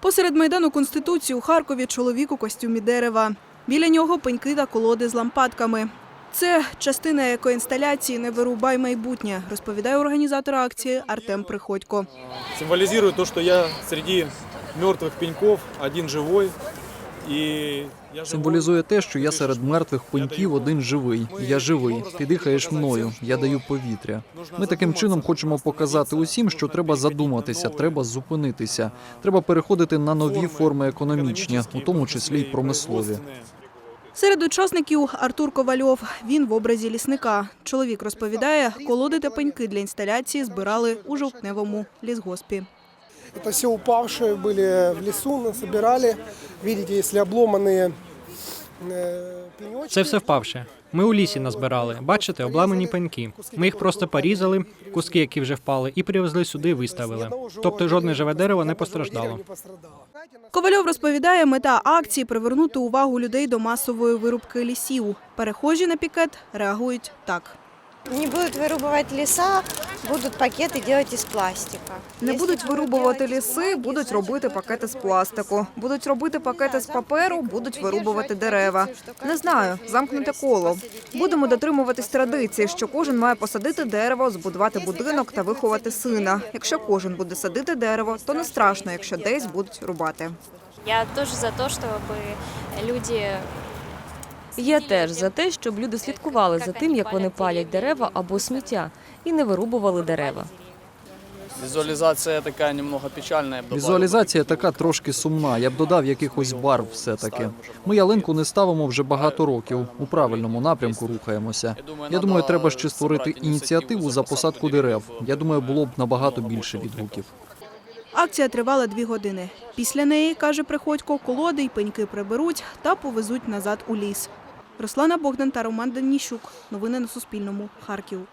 Посеред майдану Конституції у Харкові чоловік у костюмі дерева. Біля нього пеньки та колоди з лампадками. Це частина екоінсталяції «Не вирубай майбутнє», розповідає організатор акції Артем Приходько. Символізує то, що я серед мертвих пеньків, один живой. Символізує те, що я серед мертвих пеньків один живий. Я живий. Ти дихаєш мною. Я даю повітря. Ми таким чином хочемо показати усім, що треба задуматися, треба зупинитися. Треба переходити на нові форми економічні, у тому числі й промислові. Серед учасників Артур Ковальов. Він в образі лісника. Чоловік розповідає, колоди та пеньки для інсталяції збирали у жовтневому лісгоспі. Это все упавшие были в лесу, собирали. Видите, если обломанные э, пенечки. Це все впавше. Ми у лісі назбирали. Бачите, обламані пеньки. Ми їх просто порізали, куски, які вже впали, і привезли сюди, виставили. Тобто жодне живе дерево не постраждало. Ковальов розповідає, мета акції привернути увагу людей до масової вирубки лісів. Перехожі на пікет реагують так. Не будут вырубывать леса, будут пакеты делать из пластика. Не Если будуть будут вирубувати делать из ліси, бумаги, будуть значит, робити будут пакети з придерживаться. пластику, будуть робити пакети з Да, паперу, запрет будуть придерживать вирубувати дерева. традицию, что Не каждый знаю, должен замкнуте вырастить, коло. посадить Будемо дерево, дотримуватись построить традиції, дом, що кожен має посадити дерево, збудувати Якщо будинок та кожен виховати посадить сина. дерево, Якщо то кожен буде садити дерево, то не страшно, якщо десь будуть рубати. Я тоже за то, чтобы люди я теж за те, щоб люди слідкували за тим, як вони палять дерева або сміття, і не вирубували дерева. Визуализация такая немного печальная. я б. Візуалізація така трошки сумна. Я б додав якихось барв все-таки. Ми ялинку не ставимо вже багато років. У правильному напрямку рухаємося. Я думаю, треба ще створити ініціативу за посадку дерев. Я думаю, було б набагато більше відгуків. Акція тривала дві години. Після неї, каже Приходько, колоди й пеньки приберуть та повезуть назад у ліс. Руслана Богдан та Роман Даніщук. Новини на Суспільному. Харків.